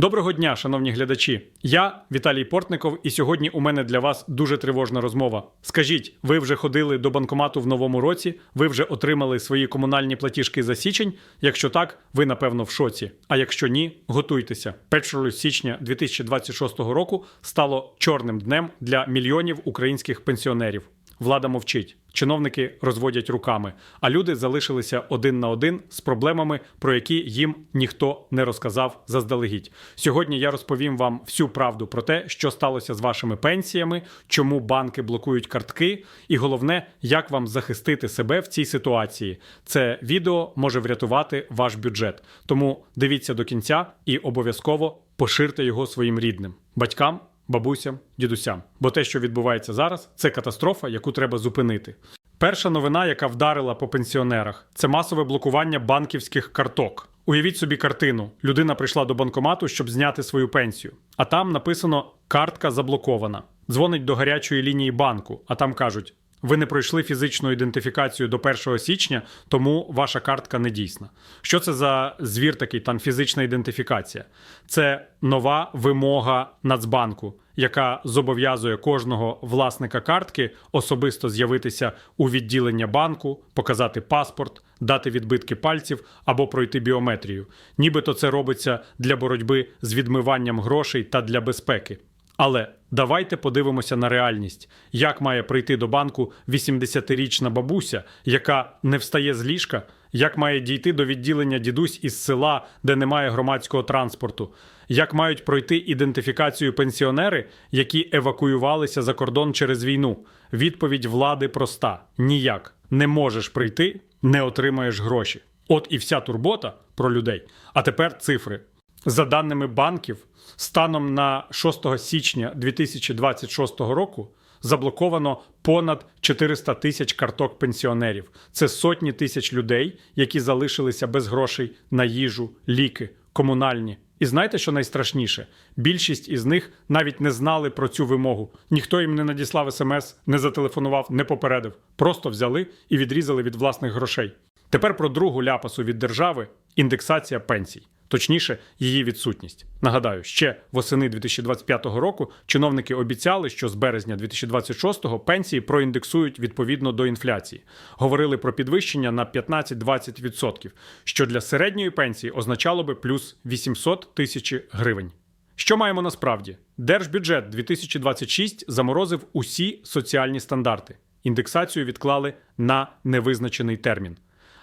Доброго дня, шановні глядачі. Я Віталій Портников, і сьогодні у мене для вас дуже тривожна розмова. Скажіть, ви вже ходили до банкомату в новому році? Ви вже отримали свої комунальні платіжки за січень? Якщо так, ви напевно в шоці. А якщо ні, готуйтеся. 1 січня 2026 року стало чорним днем для мільйонів українських пенсіонерів. Влада мовчить, чиновники розводять руками, а люди залишилися один на один з проблемами, про які їм ніхто не розказав заздалегідь. Сьогодні я розповім вам всю правду про те, що сталося з вашими пенсіями, чому банки блокують картки, і головне, як вам захистити себе в цій ситуації. Це відео може врятувати ваш бюджет. Тому дивіться до кінця і обов'язково поширте його своїм рідним, батькам бабусям, дідусям. Бо те, що відбувається зараз, це катастрофа, яку треба зупинити. Перша новина, яка вдарила по пенсіонерах, це масове блокування банківських карток. Уявіть собі картину: людина прийшла до банкомату, щоб зняти свою пенсію. А там написано картка заблокована. Дзвонить до гарячої лінії банку, а там кажуть: ви не пройшли фізичну ідентифікацію до 1 січня, тому ваша картка не дійсна. Що це за звір такий там фізична ідентифікація? Це нова вимога Нацбанку, яка зобов'язує кожного власника картки особисто з'явитися у відділення банку, показати паспорт, дати відбитки пальців або пройти біометрію. Нібито це робиться для боротьби з відмиванням грошей та для безпеки. Але давайте подивимося на реальність, як має прийти до банку 80-річна бабуся, яка не встає з ліжка, як має дійти до відділення дідусь із села, де немає громадського транспорту, як мають пройти ідентифікацію пенсіонери, які евакуювалися за кордон через війну. Відповідь влади проста: ніяк не можеш прийти, не отримаєш гроші. От і вся турбота про людей. А тепер цифри. За даними банків, станом на 6 січня 2026 року заблоковано понад 400 тисяч карток пенсіонерів. Це сотні тисяч людей, які залишилися без грошей на їжу, ліки, комунальні. І знаєте, що найстрашніше? Більшість із них навіть не знали про цю вимогу. Ніхто їм не надіслав смс, не зателефонував, не попередив. Просто взяли і відрізали від власних грошей. Тепер про другу ляпасу від держави індексація пенсій. Точніше, її відсутність. Нагадаю, ще восени 2025 року чиновники обіцяли, що з березня 2026-го пенсії проіндексують відповідно до інфляції. Говорили про підвищення на 15-20%, що для середньої пенсії означало би плюс 800 тисяч гривень. Що маємо насправді? Держбюджет 2026 заморозив усі соціальні стандарти. Індексацію відклали на невизначений термін.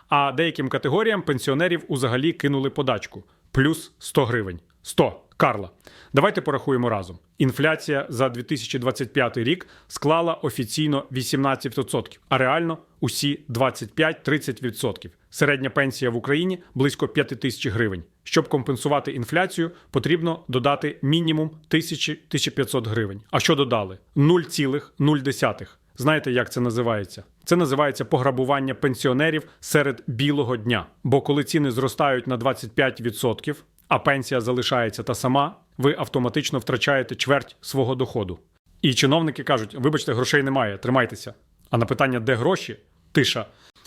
А деяким категоріям пенсіонерів узагалі кинули подачку плюс 100 гривень. 100. Карла. Давайте порахуємо разом. Інфляція за 2025 рік склала офіційно 18%, а реально усі 25-30%. Середня пенсія в Україні близько 5 тисяч гривень. Щоб компенсувати інфляцію, потрібно додати мінімум 1000-1500 гривень. А що додали? 0,0. Знаєте, як це називається? Це називається пограбування пенсіонерів серед білого дня. Бо коли ціни зростають на 25%, а пенсія залишається та сама, ви автоматично втрачаєте чверть свого доходу. І чиновники кажуть: вибачте, грошей немає, тримайтеся. А на питання, де гроші? Тиша.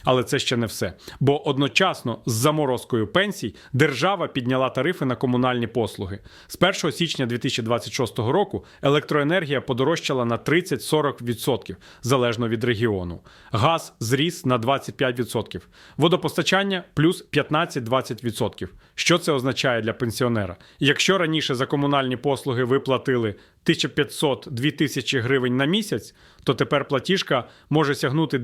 Але це ще не все. Бо одночасно з заморозкою пенсій держава підняла тарифи на комунальні послуги. З 1 січня 2026 року електроенергія подорожчала на 30-40% залежно від регіону. Газ зріс на 25%. Водопостачання плюс 15-20%. Що це означає для пенсіонера? Якщо раніше за комунальні послуги ви платили 1500-2000 гривень на місяць, то тепер платіжка може сягнути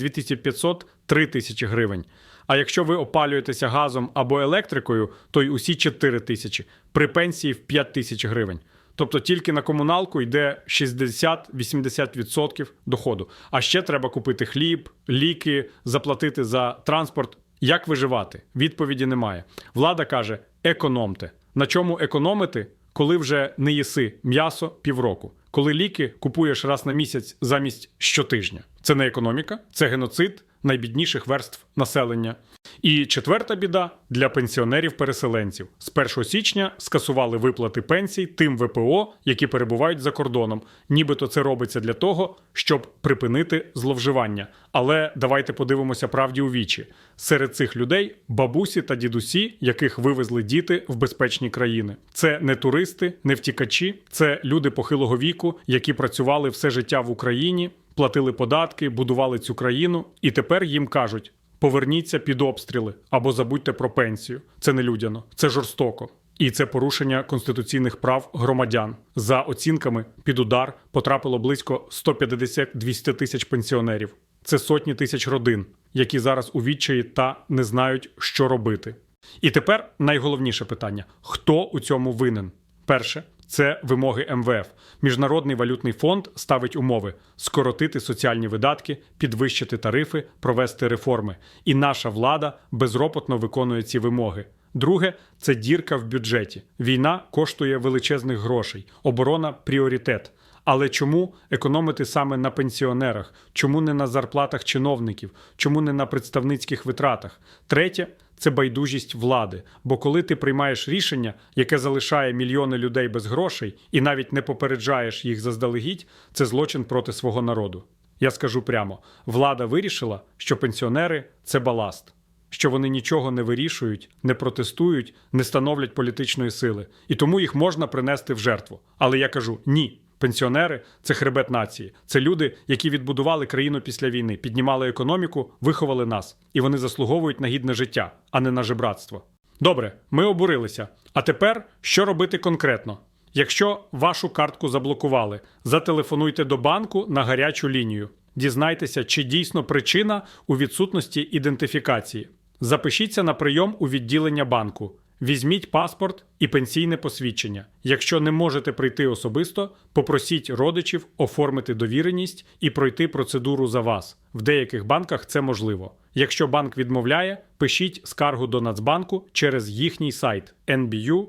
2500-3000 тисячі гривень. А якщо ви опалюєтеся газом або електрикою, то й усі 4 тисячі при пенсії в 5 тисяч гривень. Тобто тільки на комуналку йде 60-80% доходу. А ще треба купити хліб, ліки, заплатити за транспорт. Як виживати? Відповіді немає. Влада каже: економте. На чому економити, коли вже не їси м'ясо півроку, коли ліки купуєш раз на місяць замість щотижня? Це не економіка, це геноцид. найбідніших верств населення. І четверта біда для пенсіонерів-переселенців. З 1 січня скасували виплати пенсій тим ВПО, які перебувають за кордоном. Нібито це робиться для того, щоб припинити зловживання. Але давайте подивимося правді у вічі. Серед цих людей бабусі та дідусі, яких вивезли діти в безпечні країни. Це не туристи, не втікачі, це люди похилого віку, які працювали все життя в Україні, платили податки, будували цю країну, і тепер їм кажуть. Поверніться під обстріли або забудьте про пенсію. Це не людяно, це жорстоко. І це порушення конституційних прав громадян. За оцінками, під удар потрапило близько 150-200 тисяч пенсіонерів. Це сотні тисяч родин, які зараз у відчаї та не знають, що робити. І тепер найголовніше питання: хто у цьому винен? Перше це вимоги МВФ. Міжнародний валютний фонд ставить умови скоротити соціальні видатки, підвищити тарифи, провести реформи. І наша влада безропотно виконує ці вимоги. Друге це дірка в бюджеті. Війна коштує величезних грошей, оборона пріоритет. Але чому економити саме на пенсіонерах? Чому не на зарплатах чиновників? Чому не на представницьких витратах? Третє це байдужість влади. Бо коли ти приймаєш рішення, яке залишає мільйони людей без грошей, і навіть не попереджаєш їх заздалегідь, це злочин проти свого народу. Я скажу прямо: влада вирішила, що пенсіонери це баласт. Що вони нічого не вирішують, не протестують, не становлять політичної сили, і тому їх можна принести в жертву. Але я кажу ні. Пенсіонери це хребет нації. Це люди, які відбудували країну після війни, піднімали економіку, виховали нас, і вони заслуговують на гідне життя, а не на жебратство. Добре, ми обурилися. А тепер що робити конкретно? Якщо вашу картку заблокували, зателефонуйте до банку на гарячу лінію. Дізнайтеся, чи дійсно причина у відсутності ідентифікації. Запишіться на прийом у відділення банку. Візьміть паспорт і пенсійне посвідчення. Якщо не можете прийти особисто, попросіть родичів оформити довіреність і пройти процедуру за вас. В деяких банках це можливо. Якщо банк відмовляє, пишіть скаргу до Нацбанку через їхній сайт nbu.ja.gov.ua.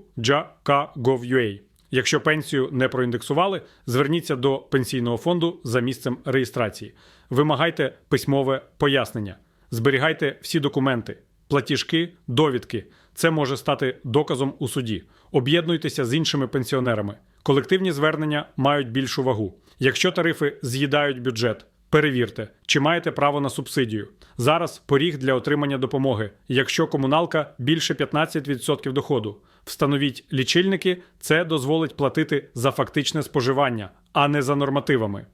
Якщо пенсію не проіндексували, зверніться до пенсійного фонду за місцем реєстрації. Вимагайте письмове пояснення, зберігайте всі документи, платіжки, довідки. Це може стати доказом у суді. Об'єднуйтеся з іншими пенсіонерами. Колективні звернення мають більшу вагу. Якщо тарифи з'їдають бюджет, перевірте, чи маєте право на субсидію. Зараз поріг для отримання допомоги. Якщо комуналка більше 15% доходу. Встановіть лічильники, це дозволить платити за фактичне споживання, а не за нормативами.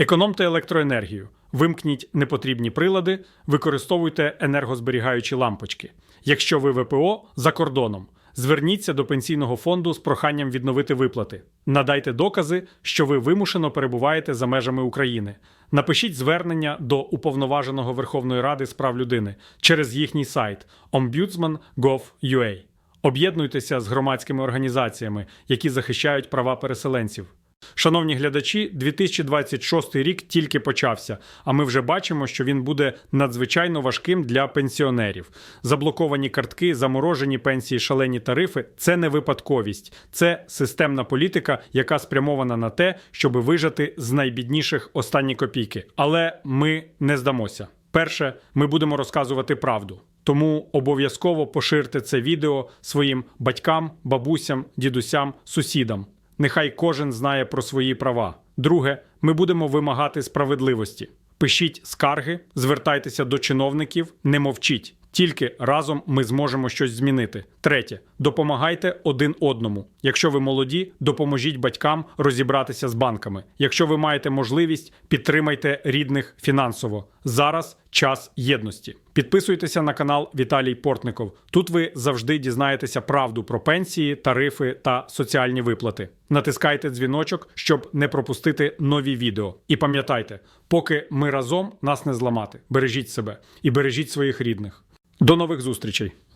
Економте електроенергію, вимкніть непотрібні прилади, використовуйте енергозберігаючі лампочки. Якщо ви ВПО за кордоном, зверніться до пенсійного фонду з проханням відновити виплати. Надайте докази, що ви вимушено перебуваєте за межами України. Напишіть звернення до Уповноваженого Верховної Ради з прав людини через їхній сайт ombudsman.gov.ua. Об'єднуйтеся з громадськими організаціями, які захищають права переселенців. Шановні глядачі, 2026 рік тільки почався, а ми вже бачимо, що він буде надзвичайно важким для пенсіонерів. Заблоковані картки, заморожені пенсії, шалені тарифи це не випадковість, це системна політика, яка спрямована на те, щоб вижати з найбідніших останні копійки. Але ми не здамося. Перше, ми будемо розказувати правду. Тому обов'язково поширте це відео своїм батькам, бабусям, дідусям, сусідам. Нехай кожен знає про свої права. Друге, ми будемо вимагати справедливості. Пишіть скарги, звертайтеся до чиновників, не мовчіть. Тільки разом ми зможемо щось змінити. Третє, допомагайте один одному. Якщо ви молоді, допоможіть батькам розібратися з банками. Якщо ви маєте можливість, підтримайте рідних фінансово. Зараз час єдності. Підписуйтеся на канал Віталій Портников. Тут ви завжди дізнаєтеся правду про пенсії, тарифи та соціальні виплати. Натискайте дзвіночок, щоб не пропустити нові відео. І пам'ятайте, поки ми разом нас не зламати. Бережіть себе і бережіть своїх рідних. До нових зустрічей!